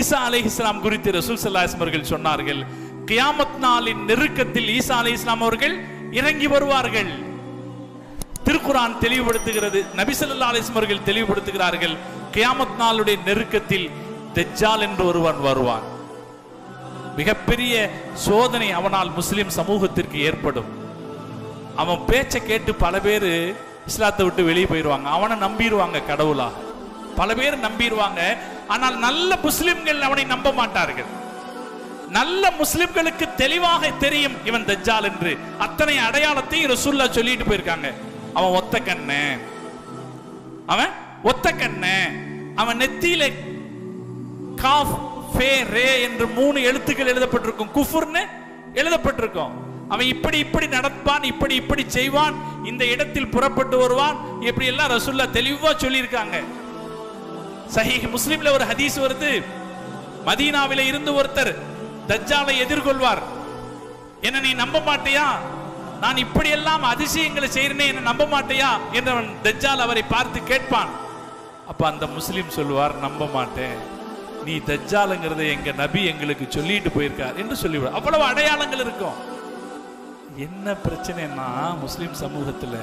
ஈசா அலை இஸ்லாம் குறித்து ரசூல் சல்லாஹ் அவர்கள் சொன்னார்கள் கியாமத் நாளின் நெருக்கத்தில் ஈசா அலை இஸ்லாம் அவர்கள் இறங்கி வருவார்கள். திருக்குரான் தெளிவுபடுத்துகிறது நபிசல்லா அலிஸ்லாம் அவர்கள் தெளிவுபடுத்துகிறார்கள் கியாமத் நாளுடைய நெருக்கத்தில் தெஜால் என்று ஒருவன் வருவான். மிகப்பெரிய சோதனை அவனால் முஸ்லிம் சமூகத்திற்கு ஏற்படும். அவன் பேச்சை கேட்டு பல பேர் இஸ்லாத்தை விட்டு வெளியே போயிடுவாங்க அவனை நம்பிடுவாங்க கடவுளா பல பேர் நம்பிடுவாங்க. ஆனால் நல்ல முஸ்லிம்கள் அவனை நம்ப மாட்டார்கள். நல்ல முஸ்லிம்களுக்கு தெளிவாக தெரியும் இவன் தஜ்ஜால் என்று. அத்தனை அடையாளத்தையும் ரசூல்லா சொல்லிட்டு போயிருக்காங்க. அவன் ஒத்த கண்ணு. அவன் ஒத்த கண்ணு. அவன் நெத்தியில காஃப் ஃபே ரே என்று மூணு எழுத்துக்கள் எழுதப்பட்டிருக்கும். குஃபுர்னு எழுதப்பட்டிருக்கும். அவன் இப்படி இப்படி நடப்பான் இப்படி இப்படி செய்வான் இந்த இடத்தில் புறப்பட்டு வருவான் இப்படி எல்லாம் ரசுல்லா தெளிவா சொல்லியிருக்காங்க. சஹீஹ் முஸ்லிம்ல ஒரு ஹதீஸ் வருது. மதீனாவில இருந்து ஒருத்தர் தஜ்ஜாலை எதிர்கொள்வார். என்ன நீ நம்ப மாட்டியா? நான் இப்படி எல்லாம் அதிசயங்களை செய்யறேனே என்ன நம்ப மாட்டியா? என்றவன் தஜ்ஜால் அவரை பார்த்து கேட்பான். அப்ப அந்த முஸ்லிம் சொல்லுவார் நம்ப மாட்டேன். நீ தஜ்ஜாலுங்கிறதை எங்க நபி எங்களுக்கு சொல்லிட்டு போயிருக்கார் என்று சொல்லிவிடும் அவ்வளவு அடையாளங்கள் இருக்கும். என்ன பிரச்சனைன்னா முஸ்லிம் சமூகத்துல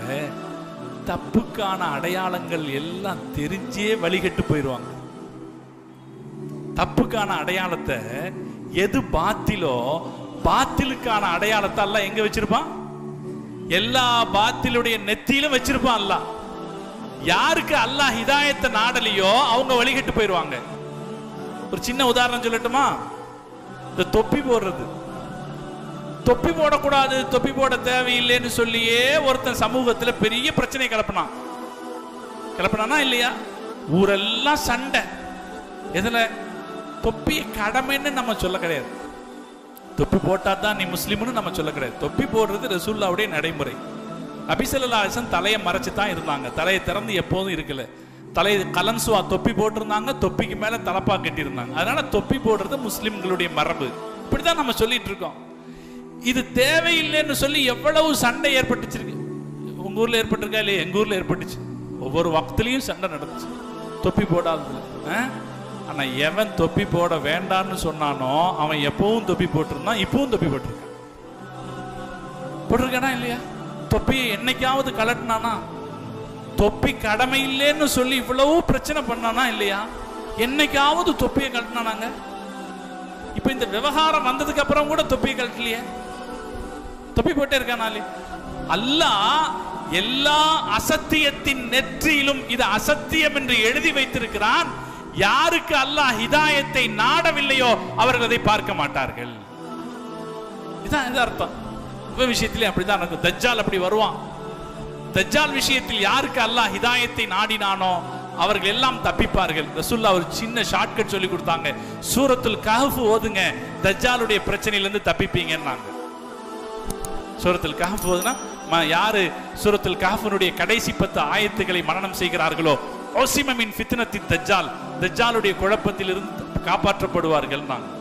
தப்புக்கான அடையாளங்கள் எல்லாம் தெரிஞ்சே வழிகட்டு போயிடுவாங்க தப்புக்கான அடையாளத்தை எது பாத்திலோ பாத்திலுக்கான அடையாளத்தை எல்லாம் எங்க வச்சிருப்பான்? எல்லா பாத்திலுடைய நெத்தியிலும் வச்சிருப்பான் அல்லாஹ். யாருக்கு அல்லாஹ் ஹிதாயத்தை நாடலையோ அவங்க வழிகட்டு போயிடுவாங்க ஒரு சின்ன உதாரணம் சொல்லட்டுமா? இந்த தொப்பி போடுறது. தொப்பி போடக்கூடாது தொப்பி போட தேவையில்லைன்னு சொல்லியே ஒருத்தன் சமூகத்துல பெரிய பிரச்சனை கிளப்பினான். கிளப்பினானா இல்லையா? ஊரெல்லாம் சண்டை. எதில்? தொப்பி கடமைன்னு நம்ம சொல்ல கிடையாது. தொப்பி போட்டால் தான் நீ முஸ்லீம்னு நம்ம சொல்ல கிடையாது. தொப்பி போடுறது ரசூல்லாவுடைய நடைமுறை. நபிசல்லா அலிசன் தலையை மறைச்சு தான் இருந்தாங்க. தலையை திறந்து எப்போதும் இருக்கல. தலை கலன்சுவா தொப்பி போட்டிருந்தாங்க தொப்பிக்கு மேல தலப்பா கட்டியிருந்தாங்க. அதனால தொப்பி போடுறது முஸ்லிம்களுடைய மரபு. இப்படிதான் நம்ம சொல்லிட்டு இருக்கோம். இது தேவையில்லைன்னு சொல்லி எவ்வளவு சண்டை ஏற்பட்டுச்சிருக்கு. உங்க ஊர்ல ஏற்பட்டிருக்கா இல்லையா? எங்க ஊர்ல ஏற்பட்டுச்சு. ஒவ்வொரு வக்திலையும் சண்டை நடந்துச்சு. தொப்பி போடாததுல ஆனா எவன் தொப்பி போட வேண்டாம்னு சொன்னானோ அவன் எப்பவும் தொப்பி போட்டிருந்தான் இப்பவும் தொப்பி போட்டிருக்கான். போட்டிருக்கானா இல்லையா? தொப்பியை என்னைக்காவது கலட்டினானா? தொப்பி கடமை இல்லைன்னு சொல்லி இவ்வளவு பிரச்சனை பண்ணானா இல்லையா? என்னைக்காவது தொப்பியை கழட்டினானாங்க இப்ப இந்த விவகாரம் வந்ததுக்கு அப்புறம் கூட தொப்பியை கழட்டலையே தப்பி போட்டே இருக்கானாலே அல்லாஹ் எல்லா அசத்தியத்தின் நெற்றியிலும் இது அசத்தியம் என்று எழுதி வைத்திருக்கிறான். யாருக்கு அல்லாஹ் ஹிதாயத்தை நாடவில்லையோ அவர்கள் அதை பார்க்க மாட்டார்கள். இதான் இது அர்த்தம். இவ விஷயத்திலே அப்படிதான் நடக்கும். தஜ்ஜால் அப்படி வருவான். தஜ்ஜால் விஷயத்தில் யாருக்கு அல்லாஹ் ஹிதாயத்தை நாடினானோ அவர்கள் எல்லாம் தப்பிப்பார்கள். ரசூல்லா ஒரு சின்ன ஷார்ட்கட் சொல்லி கொடுத்தாங்க. சூரத்துல் கஹஃபு ஓதுங்க. தஜ்ஜாலுடைய பிரச்சனையிலிருந்து தப்பிப்பீங்கன்னாங்க. சூரத்தில் காஃப் போதுன்னா ம- யாரு சூரத்தில் காஃபனுடைய கடைசி பத்து ஆயத்துக்களை மரணம் செய்கிறார்களோ ஓசிமமின் ஃபித்னத்தின் தஜ்ஜால் தஜ்ஜாலுடைய குழப்பத்திலிருந்து காப்பாற்றப்படுவார்கள் நாங்கள்